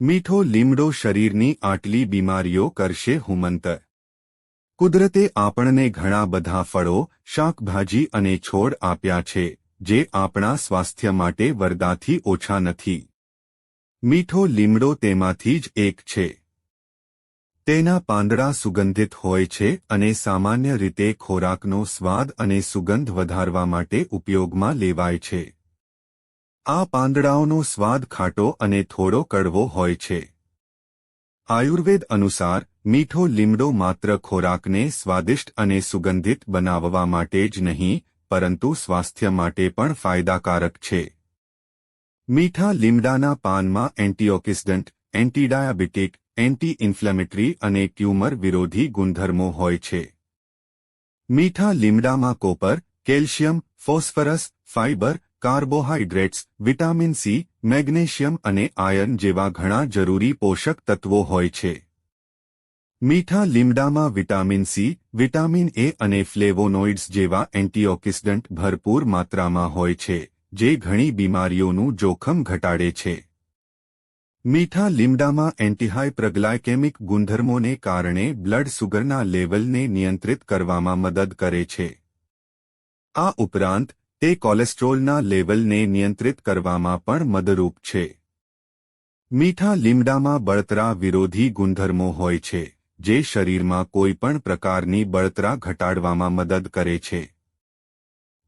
મીઠો લીમડો શરીરની આટલી બીમારીઓ કરશે હુમંત. કુદરતે આપણને ઘણા બધા ફળો, શાકભાજી અને છોડ આપ્યા છે, જે આપણા સ્વાસ્થ્ય માટે વરદાથી ઓછા નથી. મીઠો લીમડો તેમાંથી જ એક છે. તેના પાંદડા સુગંધિત હોય છે અને સામાન્ય રીતે ખોરાકનો સ્વાદ અને સુગંધ વધારવા માટે ઉપયોગમાં લેવાય છે. આ પાંદડાઓનો સ્વાદ ખાટો અને થોડો કડવો હોય છે. આયુર્વેદ અનુસાર, મીઠો લીમડો માત્ર ખોરાકને સ્વાદિષ્ટ અને સુગંધિત બનાવવા માટે જ નહીં, પરંતુ સ્વાસ્થ્ય માટે પણ ફાયદાકારક છે. મીઠા લીમડાના પાનમાં એન્ટીઓક્સિડન્ટ, એન્ટીડાયાબિટીક એન્ટી ઇન્ફ્લેમેટરી અને ટ્યુમર વિરોધી ગુણધર્મો હોય છે. મીઠા લીમડામાં copper, calcium, phosphorus fibre carbohydrates, vitamin C, magnesium અને આયર્ન જેવા ઘણા જરૂરી પોષક તત્વો હોય છે. મીઠા લીમડામાં વિટામિન સી, વિટામિન એ અને ફ્લેવોનોઇડ્સ જેવા એન્ટીઓક્સિડન્ટ ભરપૂર માત્રામાં હોય છે, જે ઘણી બીમારીઓનું જોખમ ઘટાડે છે. મીઠા લીમડામાં એન્ટીહાઇપ્રગ્લાયકેમિક ગુણધર્મોને કારણે બ્લડ સુગરના લેવલને નિયંત્રિત કરવામાં મદદ કરે છે. આ ઉપરાંત તે કોલેસ્ટ્રોલના લેવલને નિયંત્રિત કરવામાં પણ મદદરૂપ છે. મીઠા લીમડામાં બળતરા વિરોધી ગુણધર્મો હોય છે, જે શરીરમાં કોઈપણ પ્રકારની બળતરા ઘટાડવામાં મદદ કરે છે.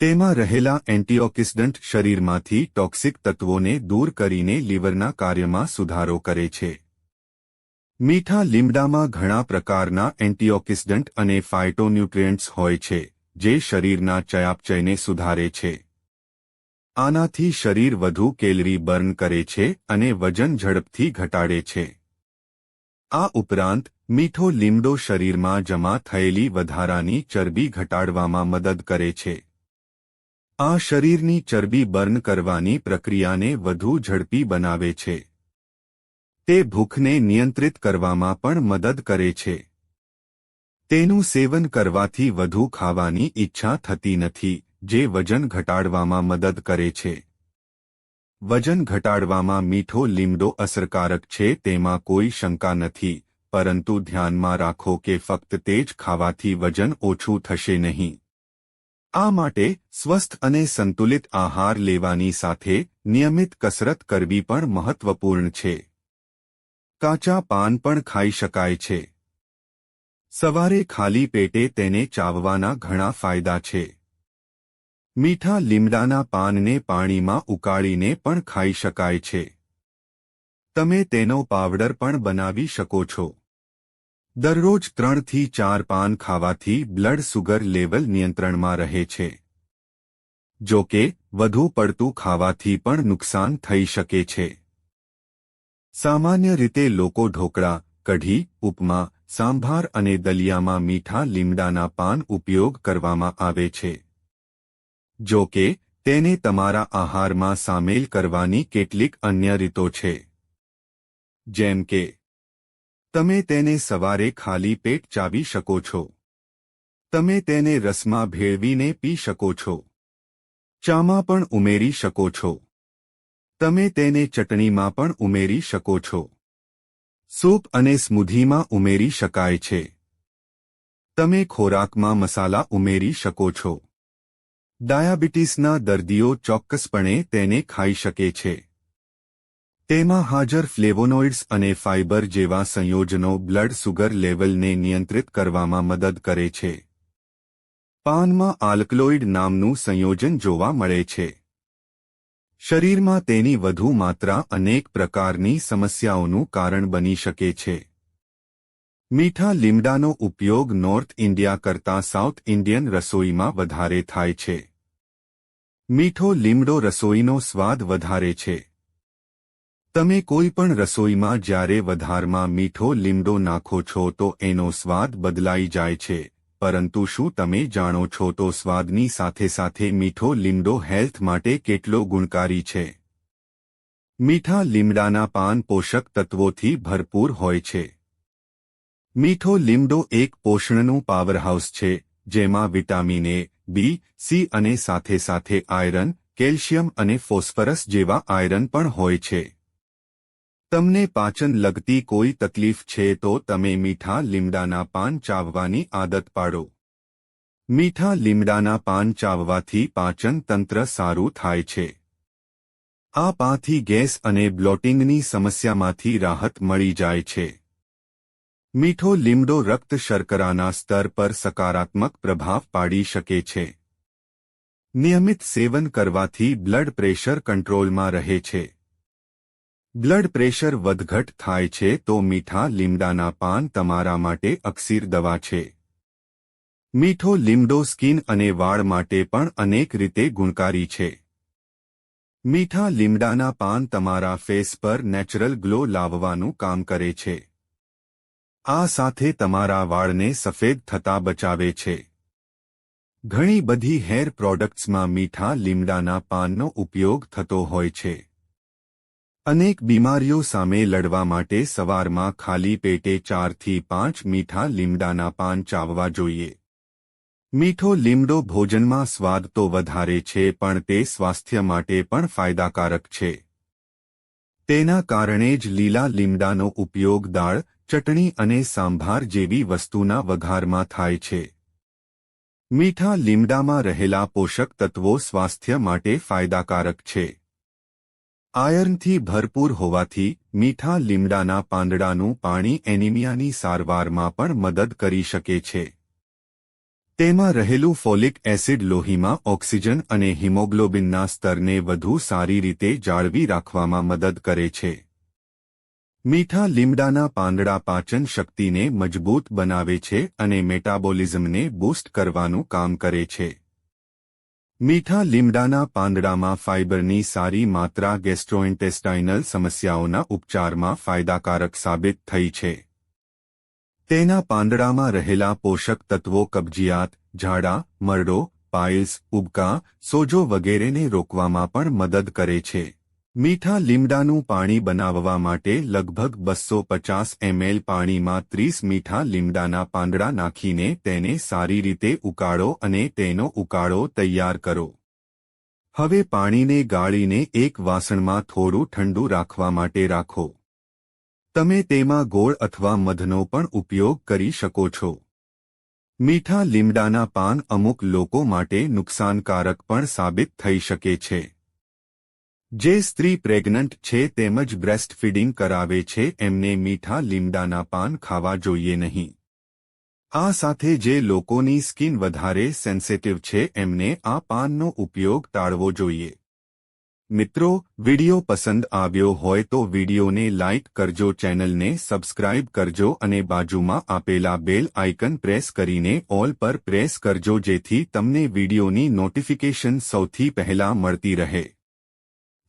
તેમાં રહેલા એન્ટીઓક્સિડન્ટ શરીરમાંથી ટોક્સિક તત્વોને દૂર કરીને લીવરના કાર્યમાં સુધારો કરે છે. મીઠા લીમડામાં ઘણા પ્રકારના એન્ટીઓક્સિડન્ટ અને ફાઇટોન્યુટ્રિયન્ટ્સ હોય છે જે શરીરના ચયાપચયને સુધારે છે. આનાથી શરીર વધુ કેલરી બર્ન કરે છે અને વજન ઝડપથી ઘટાડે છે. આ ઉપરાંત, મીઠો લીમડો શરીરમાં જમા થયેલી વધારાની ચરબી ઘટાડવામાં મદદ કરે છે. આ શરીરની ચરબી બર્ન કરવાની પ્રક્રિયાને વધુ ઝડપી બનાવે છે. તે ભૂખને નિયંત્રિત કરવામાં પણ મદદ કરે છે. તેનું સેવન કરવાથી વધુ ખાવાની ઈચ્છા થતી નથી, જે વજન ઘટાડવામાં મદદ કરે છે. વજન ઘટાડવામાં મીઠો લીમડો અસરકારક છે તેમાં કોઈ શંકા નથી, પરંતુ ધ્યાનમાં રાખો કે ફક્ત તે જ ખાવાથી વજન ઓછું થશે નહીં. આ માટે સ્વસ્થ અને સંતુલિત આહાર લેવાની સાથે નિયમિત કસરત કરવી પણ મહત્વપૂર્ણ છે. કાચા પાન પણ ખાઈ શકાય છે. સવારે ખાલી પેટે તેને ચાવવાના ઘણા ફાયદા છે. મીઠા લીમડાના પાનને પાણીમાં ઉકાળીને પણ ખાઈ શકાય છે. તમે તેનો પાવડર પણ બનાવી શકો છો. દરરોજ ત્રણથી ચાર પાન ખાવાથી બ્લડ સુગર લેવલ નિયંત્રણમાં રહે છે. જો કે, વધુ પડતું ખાવાથી પણ નુકસાન થઈ શકે છે. સામાન્ય રીતે લોકો ઢોકળા, કઢી, ઉપમા સાંભાર અને દલિયામાં મીઠા લીમડાના પાન ઉપયોગ કરવામાં આવે છે. જો કે, તેને તમારા આહારમાં સામેલ કરવાની કેટલીક અન્ય રીતો છે. જેમ કે, તમે તેને સવારે ખાલી પેટ ચાવી શકો છો. તમે તેને રસમાં ભેળવીને પી શકો છો. ચામાં પણ ઉમેરી શકો છો. તમે તેને ચટણીમાં પણ ઉમેરી શકો છો. સૂપ અને સ્મૂધીમાં ઉમેરી શકાય છે. તમે ખોરાકમાં મસાલા ઉમેરી શકો છો. ડાયાબિટીસના દર્દીઓ ચોક્કસપણે તેને ખાઈ શકે છે. તેમાં હાજર ફ્લેવોનોઇડ્સ અને ફાઇબર જેવા સંયોજનો બ્લડ સુગર લેવલને નિયંત્રિત કરવામાં મદદ કરે છે. પાનમાં આલ્કલોઇડ નામનું સંયોજન જોવા મળે છે. શરીરમાં તેની વધુ માત્રા અનેક પ્રકારની સમસ્યાઓનું કારણ બની શકે છે. મીઠા લીમડાનો ઉપયોગ નોર્થ ઇન્ડિયા કરતાં સાઉથ ઇન્ડિયન રસોઈમાં વધારે થાય છે. મીઠો લીમડો રસોઈનો સ્વાદ વધારે છે. તમે કોઈ પણ રસોઈમાં જ્યારે વધારમાં મીઠો લીમડો નાખો છો તો એનો સ્વાદ બદલાઈ જાય છે. પરંતુ શું તમે જાણો છો તો સ્વાદની સાથે સાથે મીઠો લીમડો હેલ્થ માટે કેટલો ગુણકારી છે? મીઠા લીમડાના પાન પોષક તત્વોથી ભરપૂર હોય છે. મીઠો લીમડો એક પોષણનું પાવરહાઉસ છે, જેમાં વિટામિન એ, બી, સી અને સાથે સાથે આયરન, કેલ્શિયમ અને ફોસ્ફરસ જેવા આયરન પણ હોય છે. તમને પાચન લગતી કોઈ તકલીફ છે તો તમે મીઠા લીમડાના પાન ચાવવાની આદત પાડો. મીઠા લીમડાના પાન ચાવવાથી પાચન તંત્ર સારું થાય છે. આ પાથી ગેસ અને બ્લોટિંગની સમસ્યામાંથી રાહત મળી જાય છે. મીઠો લીમડો રક્ત શર્કરાના સ્તર પર સકારાત્મક પ્રભાવ પાડી શકે છે. નિયમિત સેવન કરવાથી બ્લડ પ્રેશર કંટ્રોલમાં રહે છે. બ્લડ પ્રેશર વધઘટ થાય છે તો મીઠા લીમડાના પાન તમારા માટે અક્ષીર દવા છે. મીઠો લીમડો સ્કિન અને વાળ માટે પણ અનેક રીતે ગુણકારી છે. મીઠા લીમડાના પાન તમારા ફેસ પર નેચરલ ગ્લો લાવવાનું કામ કરે છે. આ સાથે તમારા વાળને સફેદ થતા બચાવે છે. ઘણી બધી હેર પ્રોડક્ટ્સમાં મીઠા લીમડાના પાનનો ઉપયોગ થતો હોય છે. અનેક બીમારીઓ સામે લડવા માટે સવારમાં ખાલી પેટે ચારથી પાંચ મીઠા લીમડાના પાન ચાવવા જોઈએ. મીઠો લીમડો ભોજનમાં સ્વાદ તો વધારે છે પણ તે સ્વાસ્થ્ય માટે પણ ફાયદાકારક છે. તેના કારણે જ લીલા લીમડાનો ઉપયોગ દાળ, ચટણી અને સાંભાર જેવી વસ્તુના વઘારમાં થાય છે. મીઠા લીમડામાં રહેલા પોષક તત્વો સ્વાસ્થ્ય માટે ફાયદાકારક છે. આયર્નથી ભરપૂર હોવાથી મીઠા લીમડાના પાંદડાનું પાણી એનિમિયાની સારવારમાં પણ મદદ કરી શકે છે. તેમાં રહેલું ફોલિક એસિડ લોહીમાં ઓક્સિજન અને હિમોગ્લોબિનના સ્તરને વધુ સારી રીતે જાળવી રાખવામાં મદદ કરે છે. મીઠા લીમડાના પાંદડા પાચન શક્તિને મજબૂત બનાવે છે અને મેટાબોલિઝમને બૂસ્ટ કરવાનું કામ કરે છે. મીઠા લીમડાના પાંદડામાં ફાઇબરની સારી માત્રા ગેસ્ટ્રોઇન્ટેસ્ટાઇનલ સમસ્યાઓના ઉપચારમાં ફાયદાકારક સાબિત થઈ છે. તેના પાંદડામાં રહેલા પોષક તત્વો કબજિયાત, ઝાડા, મરડો, પાઇલ્સ, ઉબકા, સોજો વગેરેને રોકવામાં પણ મદદ કરે છે. મીઠા લીમડાનું પાણી બનાવવા માટે લગભગ બસો પચાસ એમએલ પાણીમાં ત્રીસ મીઠા લીમડાના પાંદડા નાખીને તેને સારી રીતે ઉકાળો અને તેનો ઉકાળો તૈયાર કરો. હવે પાણીને ગાળીને એક વાસણમાં થોડું ઠંડુ રાખવા માટે રાખો. તમે તેમાં ગોળ અથવા મધનો પણ ઉપયોગ કરી શકો છો. મીઠા લીમડાના પાન અમુક લોકો માટે નુકસાનકારક પણ સાબિત થઈ શકે છે. જે સ્ત્રી પ્રેગ્નન્ટ છે તેમજ બ્રેસ્ટ ફીડિંગ કરાવે છે, એમને મીઠા લીમડાના પાન ખાવા જોઈએ નહીં. આ સાથે જે લોકોની સ્કિન વધારે સેન્સિટિવ છે, એમને આ પાનનો ઉપયોગ ટાળવો જોઈએ. મિત્રો, વિડિયો પસંદ આવ્યો હોય તો વિડિયોને લાઇક કરજો, ચેનલને સબસ્ક્રાઇબ કરજો અને બાજુમાં આપેલા બેલ આઇકન પ્રેસ કરીને ઓલ પર પ્રેસ કરજો જેથી તમને વિડિયોની નોટિફિકેશન સૌથી પહેલા મળતી રહે.